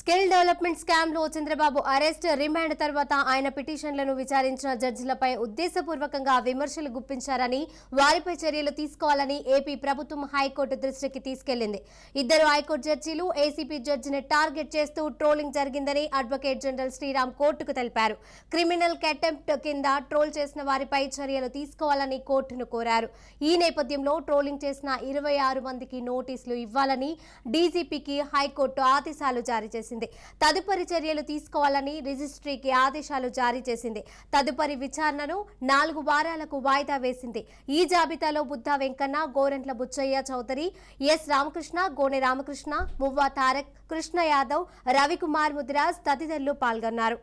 Skill development స్కామ్లో Chandrababu arrest remand తర్వాత ఆయన పిటిషన్లను విచారించిన జడ్జిలపై ఉద్దేశపూర్వకంగా విమర్శలు గుప్పించారని వారిపై చర్యలు తీసుకోవాలని ఏపీ ప్రభుత్వం హైకోర్టు దృష్టికి తీసుకెళ్ళింది. ఇద్దరు హైకోర్టు జడ్జీలు ఏసీపీ జడ్జిని టార్గెట్ చేస్తూ ట్రోలింగ్ జరిగిందని అడ్వకేట్ జనరల్ శ్రీరామ్ కోర్టుకు తెలిపారు. క్రిమినల్ కెటెంప్ట్ కింద ట్రోల్ చేసిన వారిపై చర్యలు తీసుకోవాలని కోర్టును కోరారు. ఈ నేపథ్యంలో ట్రోలింగ్ చేసిన ఇరవై ఆరు మందికి నోటీసులు ఇవ్వాలని డీజీపీకి హైకోర్టు ఆదేశాలు జారీ చేసింది. తదుపరి చర్యలు తీసుకోవాలని రిజిస్ట్రీకి ఆదేశాలు జారీ చేసింది. తదుపరి విచారణను నాలుగు వారాలకు వాయిదా వేసింది. ఈ జాబితాలో బుద్ధా వెంకన్న గోరంట్ల బుచ్చయ్య చౌదరి ఎస్ రామకృష్ణ గోనె రామకృష్ణ మువ్వా తారక్ కృష్ణ యాదవ్ రవికుమార్ ముదిరాజ్ తదితరులు పాల్గొన్నారు.